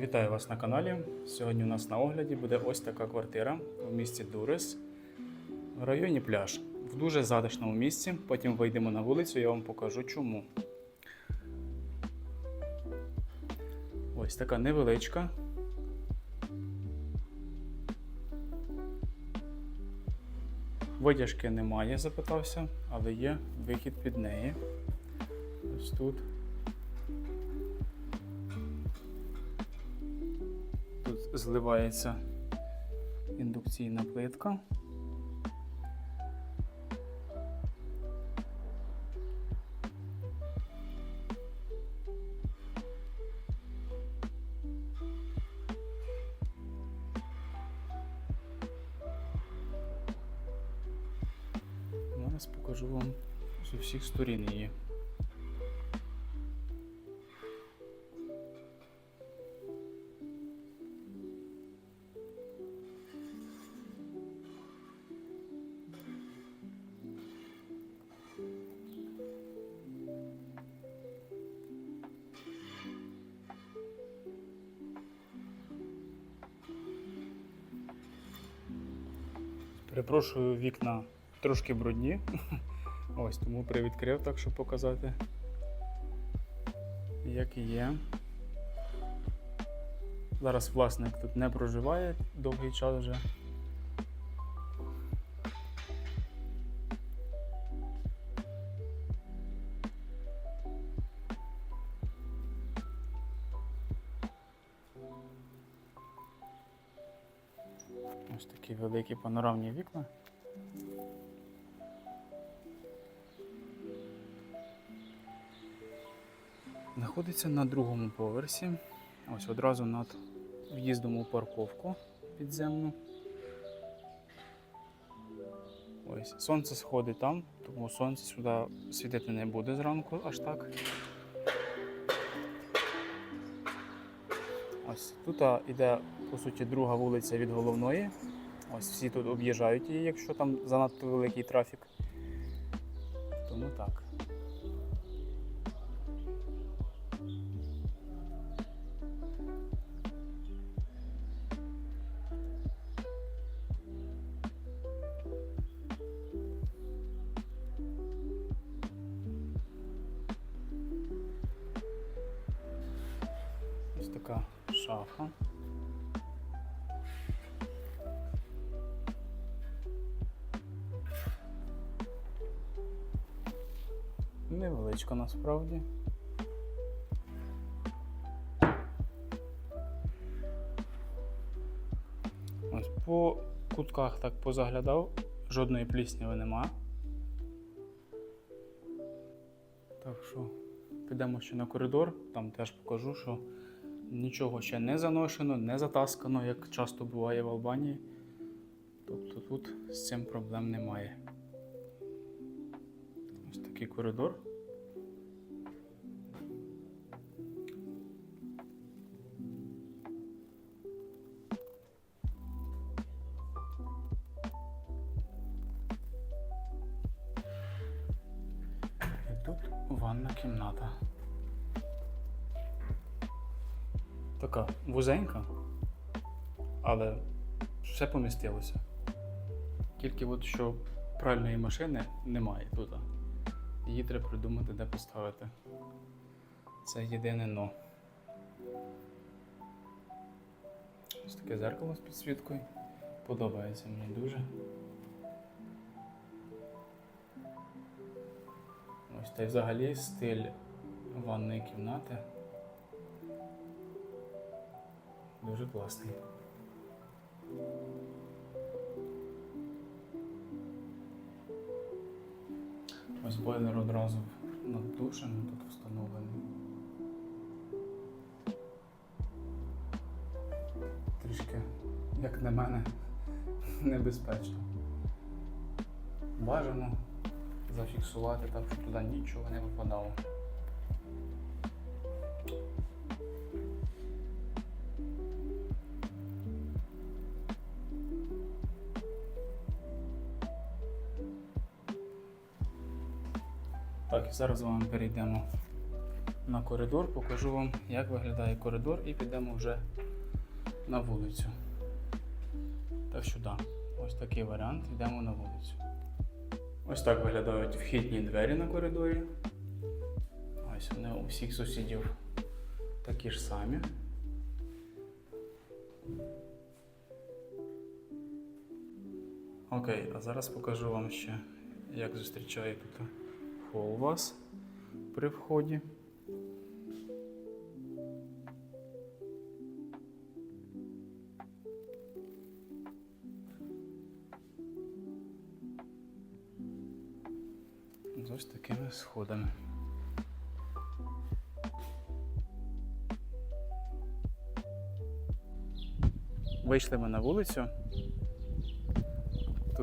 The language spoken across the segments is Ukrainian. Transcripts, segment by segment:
Вітаю вас на каналі. Сьогодні у нас на огляді буде ось така квартира в місті Дурис в районі пляж. В дуже затишному місці. Потім вийдемо на вулицю, я вам покажу чому. Ось така невеличка. Витяжки немає, запитався, але є вихід під неї. Ось тут. Зливається індукційна плитка. Зараз покажу вам з усіх сторін її. Перепрошую, вікна трошки брудні. Ось тому привідкрив так, щоб показати, як і є. Зараз власник тут не проживає довгий час вже. Ось такі великі панорамні вікна. Знаходиться на другому поверсі. Ось одразу над в'їздом у парковку підземну. Ось сонце сходить там, тому сонце сюди світити не буде зранку аж так. Ось тут іде, по суті, друга вулиця від головної. Ось всі тут об'їжджають її, якщо там занадто великий трафік. Тому так. Ось така шафа. Невеличка насправді. Ось по кутках так позаглядав, жодної плісняви нема. Так що підемо ще на коридор, там теж покажу, що нічого ще не заношено, не затаскано, як часто буває в Албанії. Тобто тут з цим проблем немає. Ось такий коридор. І тут ванна кімната. Така вузенька, але все помістилося. Тільки от що пральної машини немає тут. Її треба придумати, де поставити. Це єдине но. Ось таке зеркало з підсвіткою. Подобається мені дуже. Ось та й взагалі стиль ванної кімнати. Дуже класний. Ось бойлер одразу над душем тут встановлений. Трішки, як на мене, небезпечно. Бажано зафіксувати так, щоб туди нічого не випадало. Так, і зараз з вами перейдемо на коридор, покажу вам, як виглядає коридор, і підемо вже на вулицю. Так що да, ось такий варіант, йдемо на вулицю. Ось так виглядають вхідні двері на коридорі. Ось вони у всіх сусідів такі ж самі. Окей, а зараз покажу вам ще, як зустрічає тут хол вас при вході. З ось такими сходами. Вийшли ми на вулицю.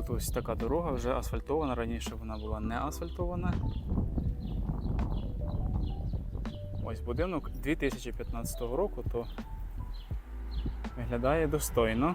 Тут ось така дорога вже асфальтована. Раніше вона була не асфальтована. Ось будинок 2015 року, то виглядає достойно.